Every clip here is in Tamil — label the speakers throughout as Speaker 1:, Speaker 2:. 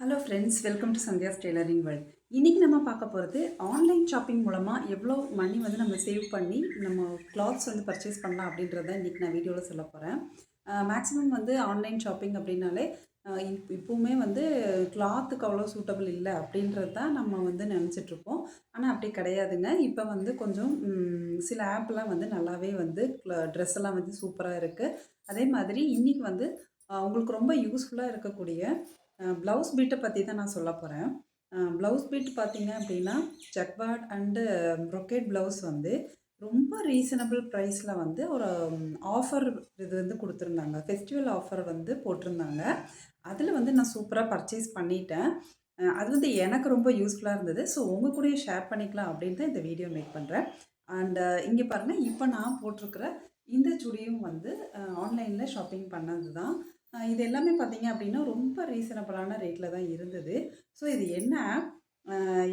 Speaker 1: Hello friends welcome to Sandhya's tailoring world இன்றைக்கி நம்ம பார்க்க போகிறது ஆன்லைன் ஷாப்பிங் மூலமாக எவ்வளோ மணி வந்து நம்ம சேவ் பண்ணி நம்ம கிளாத்ஸ் வந்து பர்ச்சேஸ் பண்ணலாம் அப்படின்றத இன்றைக்கி நான் வீடியோவில் சொல்ல போகிறேன் மேக்ஸிமம் வந்து ஆன்லைன் ஷாப்பிங் அப்படின்னாலே இப் இப்போவுமே வந்து கிளாத்துக்கு அவ்வளோ சூட்டபிள் இல்லை அப்படின்றது தான் நம்ம வந்து நினச்சிட்ருப்போம் ஆனால் அப்படி கிடையாதுங்க. இப்போ வந்து கொஞ்சம் சில ஆப்லாம் வந்து நல்லாவே வந்து ட்ரெஸ் எல்லாம் வந்து சூப்பராக இருக்குது அதே மாதிரி இன்றைக்கி வந்து உங்களுக்கு ரொம்ப யூஸ்ஃபுல்லாக இருக்கக்கூடிய ப்ளவுஸ் பீட்டை பற்றி தான் நான் சொல்ல போகிறேன் ப்ளவுஸ் பீட் பார்த்திங்க அப்படின்னா ஜக்வாட் அண்டு ப்ரொக்கேட் ப்ளவுஸ் வந்து ரொம்ப ரீசனபிள் ப்ரைஸில் வந்து ஒரு um, ஆஃபர் இது வந்து கொடுத்துருந்தாங்க. ஃபெஸ்டிவல் ஆஃபர் வந்து போட்டிருந்தாங்க. அதில் வந்து நான் சூப்பராக பர்ச்சேஸ் பண்ணிட்டேன். அது வந்து எனக்கு ரொம்ப யூஸ்ஃபுல்லாக இருந்தது. ஸோ உங்கள் கூடயே ஷேர் பண்ணிக்கலாம் அப்படின்ட்டு இந்த வீடியோ மேக் பண்ணுறேன் அண்டு இங்கே பாருங்கள் இப்போ நான் போட்டிருக்கிற இந்த சுடியும் வந்து ஆன்லைனில் ஷாப்பிங் பண்ணது தான் இது எல்லாமே பார்த்தீங்க அப்படின்னா ரொம்ப ரீசனபிளான ரேட்டில் தான் இருந்தது. ஸோ இது என்ன?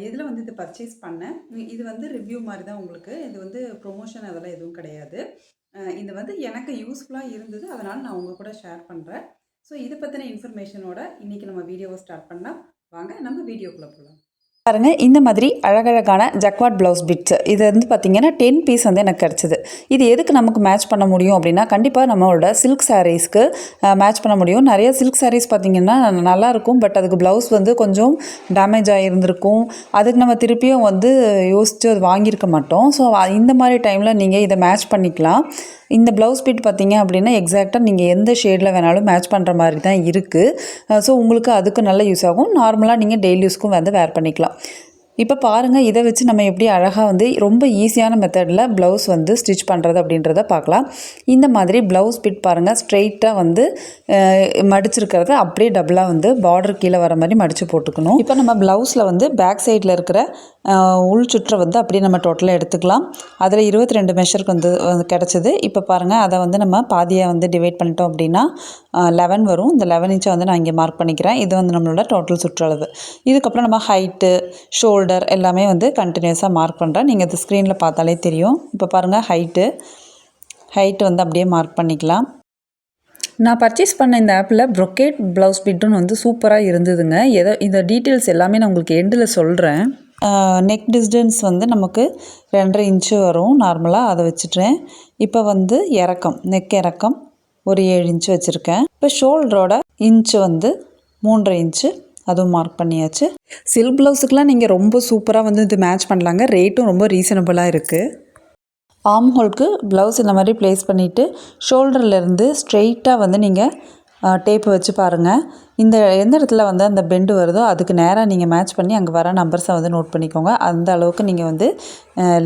Speaker 1: எதில் வந்து இது பர்ச்சேஸ் பண்ணேன் இது வந்து ரிவ்யூ மாதிரி தான் உங்களுக்கு. இது வந்து ப்ரொமோஷன் அதெல்லாம் எதுவும் கிடையாது. இது வந்து எனக்கு யூஸ்ஃபுல்லாக இருந்தது. அதனால் நான் உங்கள் கூட ஷேர் பண்ணுறேன் ஸோ இதை பற்றின இன்ஃபர்மேஷனோட இன்றைக்கி நம்ம வீடியோவை ஸ்டார்ட் பண்ணால் வாங்க நம்ம வீடியோக்குள்ளே போகலாம்
Speaker 2: பாருங்கள் இந்த மாதிரி அழகழகான ஜக்வாட் ப்ளவுஸ் பிட்ஸ் இது வந்து பார்த்திங்கன்னா டென் பீஸ் வந்து எனக்கு கிடச்சிது. இது எதுக்கு நமக்கு மேட்ச் பண்ண முடியும் அப்படின்னா கண்டிப்பாக நம்மளோட சில்க் சாரீஸ்க்கு மேட்ச் பண்ண முடியும். நிறைய சில்க் சாரீஸ் பார்த்திங்கன்னா நல்லாயிருக்கும் பட் அதுக்கு ப்ளவுஸ் வந்து கொஞ்சம் டேமேஜ் ஆகியிருந்திருக்கும் அதுக்கு நம்ம திருப்பியும் வந்து யோசித்து அது வாங்கியிருக்க மாட்டோம். ஸோ இந்த மாதிரி டைமில் நீங்கள் இதை மேட்ச் பண்ணிக்கலாம். இந்த ப்ளவுஸ் பீட் பார்த்தீங்க அப்படின்னா எக்ஸாக்டாக நீங்கள் எந்த ஷேடில் வேணாலும் மேட்ச் பண்ணுற மாதிரி தான் இருக்குது ஸோ உங்களுக்கு அதுக்கு நல்ல யூஸ் ஆகும். நார்மலாக நீங்கள் டெய்லி யூஸ்க்கும் வந்து வேர் பண்ணிக்கலாம். இப்போ பாருங்கள் இதை வச்சு நம்ம எப்படி அழகாக வந்து ரொம்ப ஈஸியான மெத்தடில் ப்ளவுஸ் வந்து ஸ்டிச் பண்ணுறது அப்படின்றத பார்க்கலாம். இந்த மாதிரி ப்ளவுஸ் பிட் பாருங்கள் ஸ்ட்ரெயிட்டாக வந்து மடிச்சிருக்கிறத அப்படியே டபுளாக வந்து பார்டர் கீழே வர மாதிரி மடித்து போட்டுக்கணும். இப்போ நம்ம ப்ளவுஸில் வந்து பேக் சைடில் இருக்கிற உள் சுற்றை வந்து அப்படியே நம்ம டோட்டலாக எடுத்துக்கலாம். அதில் இருபத்தி ரெண்டு மெஷருக்கு வந்து வந்து கிடச்சிது. இப்போ பாருங்கள் அதை வந்து நம்ம பாதியாக வந்து டிவைட் பண்ணிட்டோம் அப்படின்னா லெவன் வரும். இந்த லெவன் இன்ச்சை வந்து நான் இங்கே மார்க் பண்ணிக்கிறேன். இது வந்து நம்மளோட டோட்டல் சுற்றளவு. இதுக்கப்புறம் நம்ம ஹைட்டு ஷோல்டர் எல்லாமே வந்து கண்டினியூஸாக மார்க் பண்ணுறேன் நீங்கள் இது ஸ்க்ரீனில் பார்த்தாலே தெரியும். இப்போ பாருங்கள் ஹைட்டு ஹைட்டு வந்து அப்படியே மார்க் பண்ணிக்கலாம். நான் பர்ச்சேஸ் பண்ண இந்த ஆப்பில் ப்ரொக்கேட் ப்ளவுஸ் பிட்டுன்னு வந்து சூப்பராக இருந்ததுங்க. எதோ இந்த டீட்டெயில்ஸ் எல்லாமே நான் உங்களுக்கு எண்டில் சொல்கிறேன் நெக் டிஸ்டன்ஸ் வந்து நமக்கு ரெண்டரை இன்ச்சு வரும். நார்மலாக அதை வச்சுட்டேன். இப்போ வந்து இறக்கம் நெக் இறக்கம் ஒரு ஏழு இன்ச்சு வச்சுருக்கேன். இப்போ ஷோல்டரோட இன்ச்சு வந்து மூன்றரை இன்ச்சு அதுவும் மார்க் பண்ணியாச்சு. சில்க் ப்ளவுஸுக்கெலாம் நீங்கள் ரொம்ப சூப்பராக வந்து இது மேட்ச் பண்ணலாங்க. ரேட்டும் ரொம்ப ரீசனபிளாக இருக்குது ஆம் ஹோல்க்கு ப்ளவுஸ் இந்த மாதிரி ப்ளேஸ் பண்ணிவிட்டு ஷோல்டர்லேருந்து ஸ்ட்ரெயிட்டாக வந்து நீங்கள் டேப்பு வச்சு பாருங்கள் இந்த எந்த இடத்துல வந்து அந்த பெண்டு வருதோ அதுக்கு நேராக நீங்கள் மேட்ச் பண்ணி அங்கே வர நம்பர்ஸை வந்து நோட் பண்ணிக்கோங்க. அந்த அளவுக்கு நீங்கள் வந்து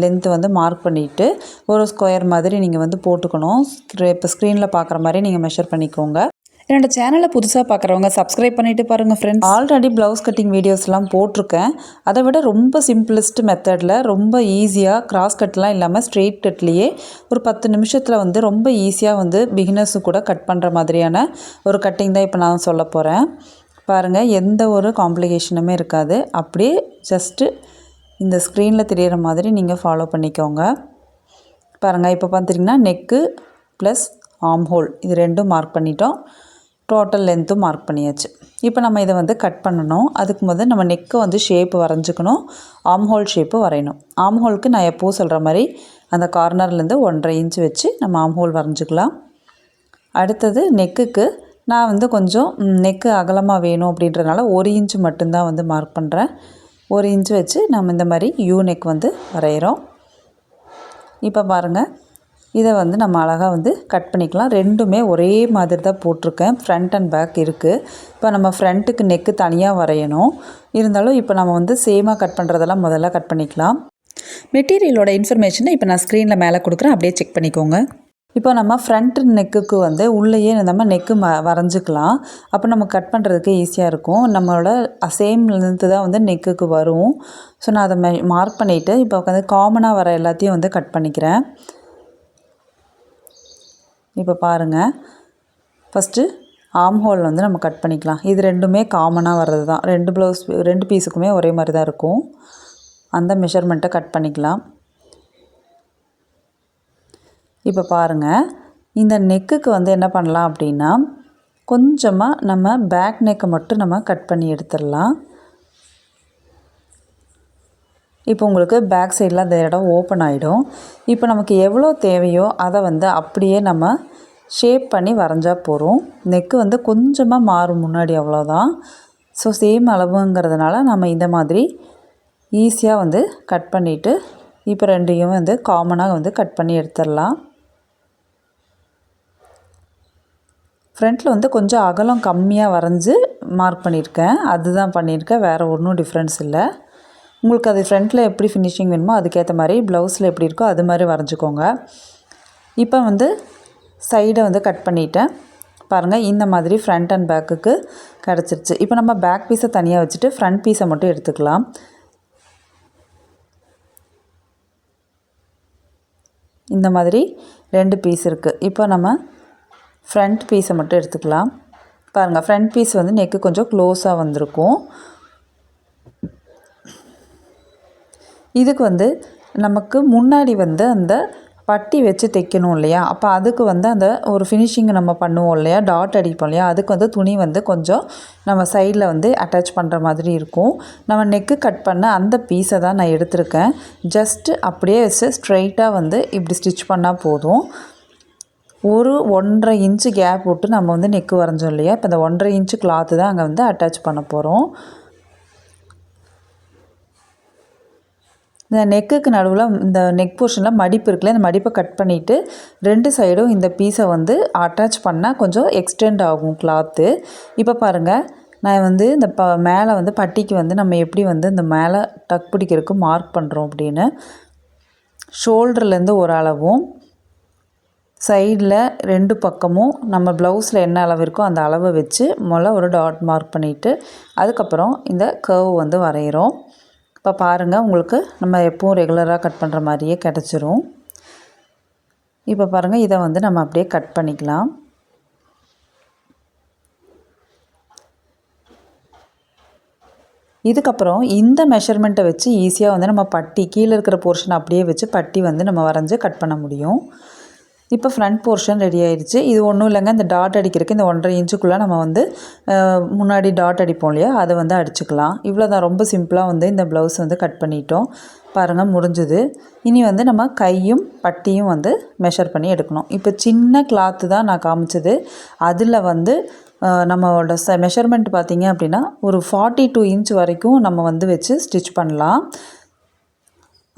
Speaker 2: லென்த்து வந்து மார்க் பண்ணிவிட்டு ஒரு ஸ்கொயர் மாதிரி நீங்கள் வந்து போட்டுக்கணும். இப்போ ஸ்க்ரீனில் பார்க்குற மாதிரி நீங்கள் மெஷர் பண்ணிக்கோங்க. என்னோட சேனலை புதுசாக பார்க்குறவங்க சப்ஸ்கிரைப் பண்ணிட்டு பாருங்கள் ஃப்ரெண்ட்ஸ் ஆல்ரெடி ப்ளவுஸ் கட்டிங் வீடியோஸ்லாம் போட்டிருக்கேன். அதை விட ரொம்ப சிம்பிளஸ்ட் மெத்தடில் ரொம்ப ஈஸியாக கிராஸ் கட்லாம் இல்லாமல் ஸ்ட்ரெயிட் கட்லேயே ஒரு பத்து நிமிஷத்தில் வந்து ரொம்ப ஈஸியாக வந்து பிகினர்ஸு கூட கட் பண்ணுற மாதிரியான ஒரு கட்டிங் தான் இப்போ நான் சொல்ல போகிறேன் பாருங்கள் எந்த ஒரு காம்ப்ளிகேஷனுமே இருக்காது. அப்படியே ஜஸ்ட்டு இந்த ஸ்க்ரீனில் தெரிகிற மாதிரி நீங்கள் ஃபாலோ பண்ணிக்கோங்க. பாருங்கள் இப்போ பார்த்துட்டிங்கன்னா நெக்கு ப்ளஸ் ஆம் ஹோல் இது ரெண்டும் மார்க் பண்ணிட்டோம். டோட்டல் லென்த்தும் மார்க் பண்ணியாச்சு. இப்போ நம்ம இதை வந்து கட் பண்ணணும். அதுக்கு முதல் நம்ம நெக்கை வந்து ஷேப்பு வரைஞ்சிக்கணும். ஆம் ஹோல் ஷேப்பு வரையணும். ஆம் ஹோலுக்கு நான் எப்போ சொல்கிற மாதிரி அந்த கார்னர்லேருந்து ஒன்றரை இன்ச் வச்சு நம்ம ஆம் ஹோல் வரைஞ்சிக்கலாம். அடுத்தது நெக்குக்கு நான் வந்து கொஞ்சம் நெக்கு அகலமாக வேணும் அப்படின்றனால ஒரு இன்ச்சு மட்டும்தான் வந்து மார்க் பண்ணுறேன் ஒரு இன்ச்சு வச்சு நம்ம இந்த மாதிரி யூ நெக் வந்து வரைகிறோம் இப்போ பாருங்கள் இதை வந்து நம்ம அழகாக வந்து கட் பண்ணிக்கலாம். ரெண்டுமே ஒரே மாதிரி தான் போட்டிருக்கேன். ஃப்ரண்ட் அண்ட் பேக் இருக்குது இப்போ நம்ம ஃப்ரண்ட்டுக்கு நெக்கு தனியாக வரையணும். இருந்தாலும் இப்போ நம்ம வந்து சேமாக கட் பண்ணுறதெல்லாம் முதல்ல கட் பண்ணிக்கலாம். மெட்டீரியலோட இன்ஃபர்மேஷனை இப்போ நான் ஸ்க்ரீனில் மேலே கொடுக்குறேன். அப்படியே செக் பண்ணிக்கோங்க. இப்போ நம்ம ஃப்ரண்ட் நெக்குக்கு வந்து உள்ளேயே நம்ம நெக்கு ம வரைஞ்சிக்கலாம். அப்போ நம்ம கட் பண்ணுறதுக்கு ஈஸியாக இருக்கும். நம்மளோட சேம் லென்த்து தான் வந்து நெக்குக்கு வரும். ஸோ நான் அதை மெ மார்க் பண்ணிவிட்டு இப்போ வந்து காமனாக வர எல்லாத்தையும் வந்து கட் பண்ணிக்கிறேன். இப்போ பாருங்கள் ஃபஸ்ட்டு ஆம் ஹோல் வந்து நம்ம கட் பண்ணிக்கலாம். இது ரெண்டுமே காமனாக வர்றது தான். ரெண்டு ப்ளவுஸ் ரெண்டு பீஸுக்குமே ஒரே மாதிரி தான் இருக்கும். அந்த மெஷர்மெண்ட்டை கட் பண்ணிக்கலாம். இப்போ பாருங்கள் இந்த நெக்குக்கு வந்து என்ன பண்ணலாம் அப்படின்னா கொஞ்சமாக நம்ம பேக் நெக்கை மட்டும் நம்ம கட் பண்ணி எடுத்துடலாம். இப்போ உங்களுக்கு பேக் சைடில் அந்த இடம் ஓப்பன் ஆகிடும் இப்போ நமக்கு எவ்வளோ தேவையோ அதை வந்து அப்படியே நம்ம ஷேப் பண்ணி வரைஞ்சால் போகிறோம் நெக்கு வந்து கொஞ்சமாக மாறும் முன்னாடி அவ்வளோதான். ஸோ சேம் அளவுங்கிறதுனால நம்ம இந்த மாதிரி ஈஸியாக வந்து கட் பண்ணிவிட்டு இப்போ ரெண்டையும் வந்து காமனாக வந்து கட் பண்ணி எடுத்துடலாம். ஃப்ரண்ட்டில் வந்து கொஞ்சம் அகலம் கம்மியாக வரைஞ்சி மார்க் பண்ணியிருக்கேன். அதுதான் பண்ணியிருக்கேன். வேறு ஒன்றும் டிஃப்ரென்ஸ் இல்லை. உங்களுக்கு அது ஃப்ரண்ட்டில் எப்படி ஃபினிஷிங் வேணுமோ அதுக்கேற்ற மாதிரி ப்ளவுஸில் எப்படி இருக்கோ அது மாதிரி வரைஞ்சிக்கோங்க. இப்போ வந்து சைடை வந்து கட் பண்ணிட்டேன். பாருங்கள் இந்த மாதிரி ஃப்ரண்ட் அண்ட் பேக்குக்கு கிடச்சிருச்சு. இப்போ நம்ம பேக் பீஸை தனியாக வச்சுட்டு ஃப்ரண்ட் பீஸை மட்டும் எடுத்துக்கலாம். இந்த மாதிரி ரெண்டு பீஸ் இருக்குது இப்போ நம்ம ஃப்ரண்ட் பீஸை மட்டும் எடுத்துக்கலாம். பாருங்கள் ஃப்ரண்ட் பீஸ் வந்து நெக்கு கொஞ்சம் க்ளோஸாக வந்திருக்கும். இதுக்கு வந்து நமக்கு முன்னாடி வந்து அந்த பட்டி வச்சு தைக்கணும் இல்லையா? அப்போ அதுக்கு வந்து அந்த ஒரு ஃபினிஷிங் நம்ம பண்ணுவோம் இல்லையா? டாட் அடிப்போம் இல்லையா? அதுக்கு வந்து துணி வந்து கொஞ்சம் நம்ம சைடில் வந்து அட்டாச் பண்ணுற மாதிரி இருக்கும். நம்ம நெக்கு கட் பண்ண அந்த பீஸை தான் நான் எடுத்திருக்கேன். ஜஸ்ட்டு அப்படியே வச்சு ஸ்ட்ரைட்டாக வந்து இப்படி ஸ்டிச் பண்ணால் போதும். ஒரு ஒன்றரை இன்ச்சு கேப் விட்டு நம்ம வந்து நெக்கு வரைஞ்சோம் இல்லையா? இப்போ இந்த ஒன்றரை இன்ச்சு கிளாத்து தான் அங்கே வந்து அட்டாச் பண்ண போகிறோம் இந்த நெக்குக்கு நடுவில் இந்த நெக் போர்ஷனில் மடிப்பு இருக்குல்ல இந்த மடிப்பை கட் பண்ணிவிட்டு ரெண்டு சைடும் இந்த பீஸை வந்து அட்டாச் பண்ணால் கொஞ்சம் எக்ஸ்டெண்ட் ஆகும் கிளாத்து இப்போ பாருங்கள் நான் வந்து இந்த ப மேலே வந்து பட்டிக்கு வந்து நம்ம எப்படி வந்து இந்த மேலே டக் பிடிக்கிறதுக்கு மார்க் பண்ணுறோம் அப்படின்னு ஷோல்டர்லேருந்து ஒரு அளவும் சைடில் ரெண்டு பக்கமும் நம்ம ப்ளவுஸில் என்ன அளவு இருக்கோ அந்த அளவை வச்சு முதல்ல ஒரு டாட் மார்க் பண்ணிவிட்டு அதுக்கப்புறம் இந்த கர்வ் வந்து வரைகிறோம் இப்போ பாருங்கள் உங்களுக்கு நம்ம எப்பவும் ரெகுலராக கட் பண்ணுற மாதிரியே கிடச்சிரும். இப்போ பாருங்கள் இதை வந்து நம்ம அப்படியே கட் பண்ணிக்கலாம். இதுக்கப்புறம் இந்த மெஷர்மெண்ட்டை வச்சு ஈஸியாக வந்து நம்ம பட்டி கீழே இருக்கிற போர்ஷன் அப்படியே வச்சு பட்டி வந்து நம்ம வரைஞ்சி கட் பண்ண முடியும். இப்போ ஃப்ரண்ட் போர்ஷன் ரெடி ஆயிடுச்சு இது ஒன்றும் இல்லைங்க. இந்த டாட் அடிக்கிறதுக்கு இந்த ஒன்றரை இன்ச்சுக்குள்ளே நம்ம வந்து முன்னாடி டாட் அடிப்போம் இல்லையா? அதை வந்து அடிச்சுக்கலாம். இவ்வளோ தான் ரொம்ப சிம்பிளாக வந்து இந்த ப்ளவுஸ் வந்து கட் பண்ணிட்டோம். பாருங்கள் முடிஞ்சுது. இனி வந்து நம்ம கையும் பட்டியும் வந்து மெஷர் பண்ணி எடுக்கணும். இப்போ சின்ன கிளாத்து தான் நான் காமிச்சது. அதில் வந்து நம்மளோட ச மெஷர்மெண்ட் பார்த்திங்க அப்படின்னா ஒரு ஃபார்ட்டி டூ இன்ச் வரைக்கும் நம்ம வந்து வச்சு ஸ்டிச் பண்ணலாம்.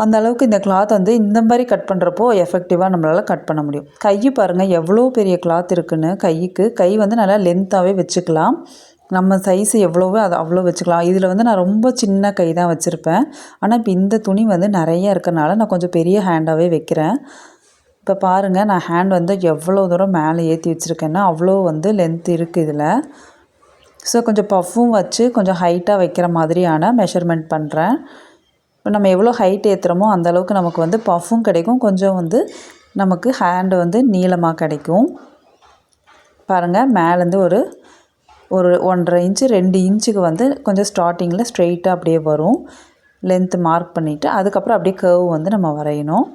Speaker 2: அந்த அளவுக்கு இந்த கிளாத் வந்து இந்த மாதிரி கட் பண்ணுறப்போ எஃபெக்டிவாக நம்மளால் கட் பண்ண முடியும். கை பாருங்கள் எவ்வளோ பெரிய கிளாத் இருக்குன்னு கைக்கு. கை வந்து நல்லா லென்த்தாகவே வச்சுக்கலாம். நம்ம சைஸ் எவ்வளோவோ அது அவ்வளோ வச்சுக்கலாம். இதில் வந்து நான் ரொம்ப சின்ன கை தான் வச்சுருப்பேன். ஆனால் இப்போ இந்த துணி வந்து நிறைய இருக்கிறனால நான் கொஞ்சம் பெரிய ஹேண்டாகவே வைக்கிறேன். இப்போ பாருங்கள் நான் ஹேண்ட் வந்து எவ்வளோ தூரம் மேலே ஏற்றி வச்சுருக்கேன்னா அவ்வளோ வந்து லென்த் இருக்குது இதில். ஸோ கொஞ்சம் பஃப்பும் வச்சு கொஞ்சம் ஹைட்டாக வைக்கிற மாதிரியான மெஷர்மெண்ட் பண்ணுறேன் நம்ம எவ்வளோ ஹைட் ஏற்றுறோமோ அந்தளவுக்கு நமக்கு வந்து பஃப்பும் கிடைக்கும். கொஞ்சம் வந்து நமக்கு ஹேண்டு வந்து நீளமாக கிடைக்கும். பாருங்கள் மேலேருந்து ஒரு ஒரு ஒன்றரை இன்ச்சு ரெண்டு இன்ச்சுக்கு வந்து கொஞ்சம் ஸ்டார்டிங்கில் ஸ்ட்ரெயிட்டாக அப்படியே வரும். லென்த்து மார்க் பண்ணிவிட்டு அதுக்கப்புறம் அப்படியே கர்வ் வந்து நம்ம வரையணும்.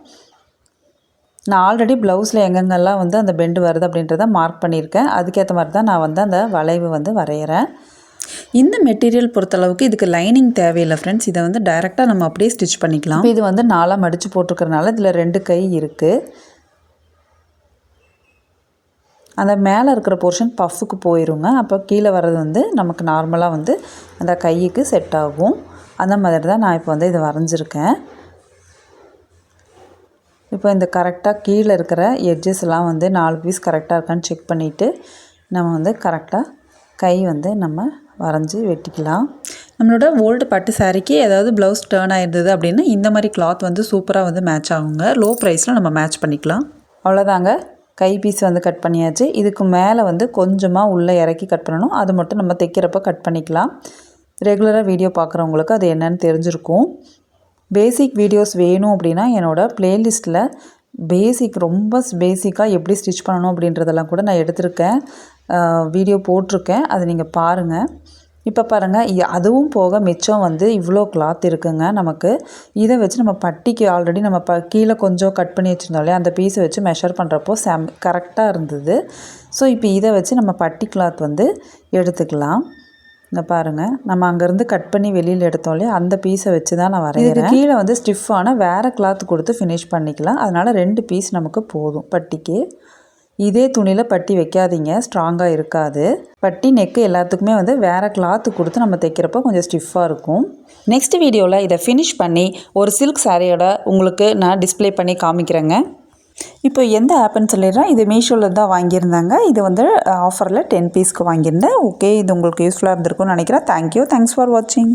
Speaker 2: நான் ஆல்ரெடி ப்ளவுஸில் எங்கெங்கெல்லாம் வந்து அந்த பெண்டு வருது அப்படின்றத மார்க் பண்ணியிருக்கேன். அதுக்கேற்ற மாதிரி தான் நான் வந்து அந்த வளைவு வந்து வரைகிறேன் இந்த மெட்டீரியல் பொறுத்தளவுக்கு இதுக்கு லைனிங் தேவையில்லை ஃப்ரெண்ட்ஸ் இதை வந்து டைரெக்டாக நம்ம அப்படியே ஸ்டிச் பண்ணிக்கலாம். இது வந்து நாலாக மடித்து போட்டிருக்கறனால இதில் ரெண்டு கை இருக்குது அந்த மேலே இருக்கிற போர்ஷன் பஃப்புக்கு போயிருங்க. அப்போ கீழே வர்றது வந்து நமக்கு நார்மலாக வந்து அந்த கைக்கு செட் ஆகும். அந்த மாதிரி தான் நான் இப்போ வந்து இதை வரைஞ்சிருக்கேன். இப்போ இந்த கரெக்டாக கீழே இருக்கிற எட்ஜஸ் எல்லாம் வந்து நாலு பீஸ் கரெக்டாக இருக்கான்னு செக் பண்ணிவிட்டு நம்ம வந்து கரெக்டாக கை வந்து நம்ம வரைஞ்சி வெட்டிக்கலாம். நம்மளோட ஓல்டு பட்டு சாரீக்கு ஏதாவது ப்ளவுஸ் டேர்ன் ஆயிருந்தது அப்படின்னா இந்த மாதிரி கிளாத் வந்து சூப்பராக வந்து மேட்ச் ஆகுங்க. லோ ப்ரைஸில் நம்ம மேட்ச் பண்ணிக்கலாம். அவ்வளோதாங்க கை பீஸ் வந்து கட் பண்ணியாச்சு. இதுக்கு மேலே வந்து கொஞ்சமாக உள்ளே இறக்கி கட் பண்ணணும். அது மட்டும் நம்ம தைக்கிறப்ப கட் பண்ணிக்கலாம். ரெகுலராக வீடியோ பார்க்குறவங்களுக்கு அது என்னன்னு தெரிஞ்சிருக்கும். பேசிக் வீடியோஸ் வேணும் அப்படின்னா என்னோடய ப்ளேலிஸ்ட்டில் பேசிக் ரொம்ப பேசிக்காக எப்படி ஸ்டிச் பண்ணணும் அப்படின்றதெல்லாம் கூட நான் எடுத்திருக்கேன். வீடியோ போட்டிருக்கேன். அதை நீங்கள் பாருங்கள் இப்போ பாருங்கள் அதுவும் போக மிச்சம் வந்து இவ்வளோ கிளாத் இருக்குங்க நமக்கு. இதை வச்சு நம்ம பட்டிக்கு ஆல்ரெடி நம்ம ப கீழே கொஞ்சம் கட் பண்ணி வச்சுருந்தோம் இல்லையா? அந்த பீஸை வச்சு மெஷர் பண்ணுறப்போ செம் கரெக்டாக இருந்தது. ஸோ இப்போ இதை வச்சு நம்ம பட்டி கிளாத் வந்து எடுத்துக்கலாம். இங்கே பாருங்கள் நம்ம அங்கேருந்து கட் பண்ணி வெளியில் எடுத்தோம் இல்லையா? அந்த பீஸை வச்சு தான் நான் வரைகிறேன் கீழே வந்து ஸ்டிஃபான வேறு கிளாத் கொடுத்து ஃபினிஷ் பண்ணிக்கலாம். அதனால் ரெண்டு பீஸ் நமக்கு போதும் பட்டிக்கு. இதே துணியில் பட்டி வைக்காதீங்க. ஸ்ட்ராங்காக இருக்காது. பட்டி நெக்கு எல்லாத்துக்குமே வந்து வேறு கிளாத்து கொடுத்து நம்ம தைக்கிறப்போ கொஞ்சம் ஸ்டிஃபாக இருக்கும். நெக்ஸ்ட் வீடியோவில் இதை ஃபினிஷ் பண்ணி ஒரு சில்க் சாரியோட உங்களுக்கு நான் டிஸ்ப்ளே பண்ணி காமிக்கிறேங்க. இப்போ எந்த ஆப்புன்னு சொல்லிடுறேன். இது மீஷோவில் தான் வாங்கியிருந்தாங்க. இது வந்து ஆஃபரில் டென் பீஸ்க்கு வாங்கியிருந்தேன். ஓகே இது உங்களுக்கு யூஸ்ஃபுல்லாக இருந்திருக்கும்னு நினைக்கிறேன். தேங்க்யூ தேங்க்ஸ் ஃபார் வாட்சிங்